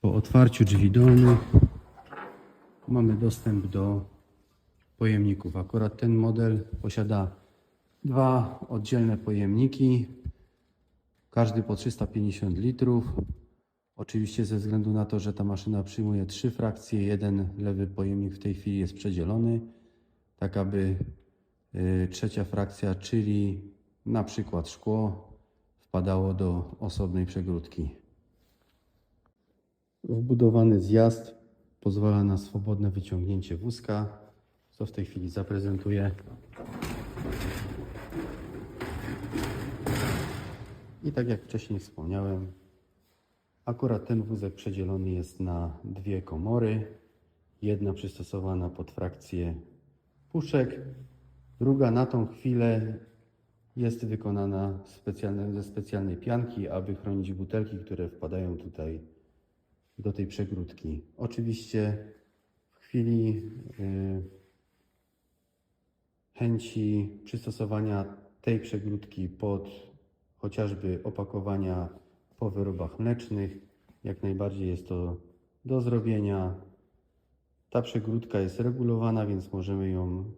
Po otwarciu drzwi dolnych mamy dostęp do pojemników. Akurat ten model posiada dwa oddzielne pojemniki, każdy po 350 litrów. Oczywiście ze względu na to, że ta maszyna przyjmuje trzy frakcje, jeden lewy pojemnik w tej chwili jest przedzielony, tak aby y, trzecia frakcja, czyli na przykład szkło, wpadało do osobnej przegródki. Wbudowany zjazd pozwala na swobodne wyciągnięcie wózka, co w tej chwili zaprezentuję. I tak jak wcześniej wspomniałem, akurat ten wózek przedzielony jest na dwie komory. Jedna przystosowana pod frakcję puszek, druga na tą chwilę jest wykonana specjalne, ze specjalnej pianki, aby chronić butelki, które wpadają tutaj do tej przegródki. Oczywiście w chwili y, chęci przystosowania tej przegródki pod chociażby opakowania po wyrobach mlecznych, jak najbardziej jest to do zrobienia. Ta przegródka jest regulowana, więc możemy ją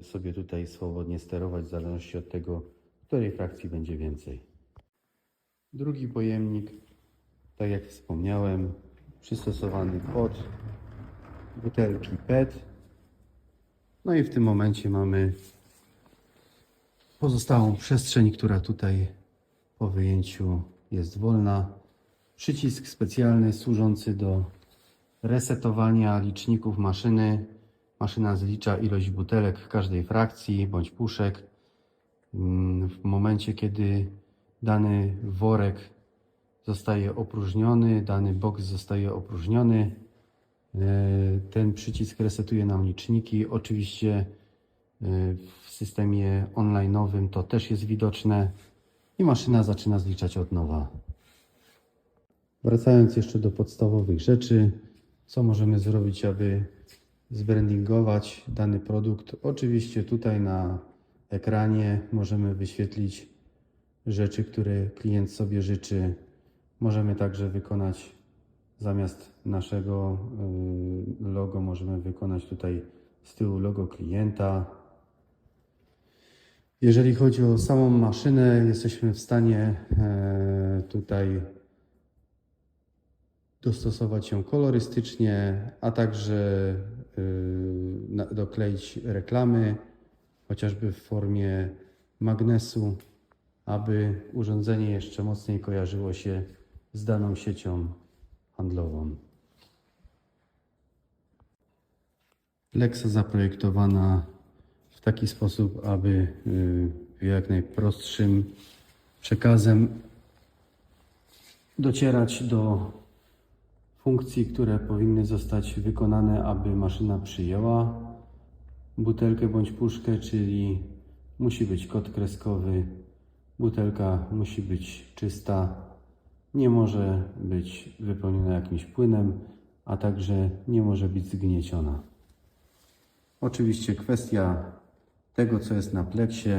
y, sobie tutaj swobodnie sterować w zależności od tego, której frakcji będzie więcej. Drugi pojemnik, tak jak wspomniałem, przystosowany pod butelki PET. No i w tym momencie mamy pozostałą przestrzeń, która tutaj po wyjęciu jest wolna. Przycisk specjalny służący do resetowania liczników maszyny. Maszyna zlicza ilość butelek każdej frakcji bądź puszek. Mm, W momencie, kiedy dany worek zostaje opróżniony, dany boks zostaje opróżniony, e, ten przycisk resetuje nam liczniki. Oczywiście e, w systemie online'owym to też jest widoczne i maszyna zaczyna zliczać od nowa. Wracając jeszcze do podstawowych rzeczy, co możemy zrobić, aby zbrandingować dany produkt? Oczywiście tutaj na ekranie możemy wyświetlić rzeczy, które klient sobie życzy. Możemy także wykonać zamiast naszego y, logo, możemy wykonać tutaj z tyłu logo klienta. Jeżeli chodzi o samą maszynę, jesteśmy w stanie e, tutaj dostosować ją kolorystycznie, a także y, dokleić reklamy, chociażby w formie magnesu, aby urządzenie jeszcze mocniej kojarzyło się z daną siecią handlową. Lexa zaprojektowana w taki sposób, aby y, jak najprostszym przekazem docierać do funkcji, które powinny zostać wykonane, aby maszyna przyjęła butelkę bądź puszkę, czyli musi być kod kreskowy, butelka musi być czysta, nie może być wypełniona jakimś płynem, a także nie może być zgnieciona. Oczywiście kwestia tego, co jest na pleksie,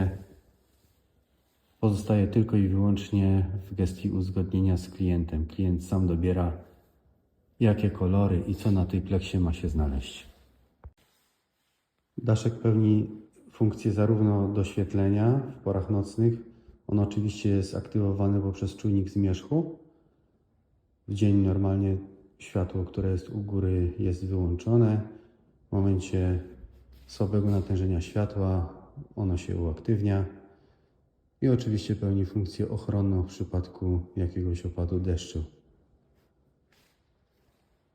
pozostaje tylko i wyłącznie w gestii uzgodnienia z klientem. Klient sam dobiera, jakie kolory i co na tej pleksie ma się znaleźć. Daszek pełni funkcję zarówno doświetlenia w porach nocnych. On oczywiście jest aktywowany poprzez czujnik zmierzchu. W dzień normalnie światło, które jest u góry, jest wyłączone. W momencie słabego natężenia światła ono się uaktywnia. I oczywiście pełni funkcję ochronną w przypadku jakiegoś opadu deszczu.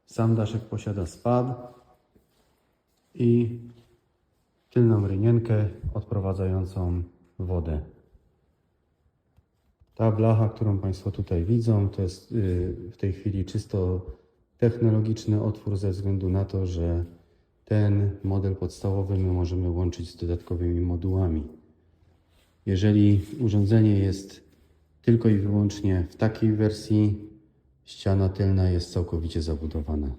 Sam daszek posiada spad i tylną rynienkę odprowadzającą wodę. Ta blacha, którą Państwo tutaj widzą, to jest y, w tej chwili czysto technologiczny otwór ze względu na to, że ten model podstawowy my możemy łączyć z dodatkowymi modułami. Jeżeli urządzenie jest tylko i wyłącznie w takiej wersji, ściana tylna jest całkowicie zabudowana.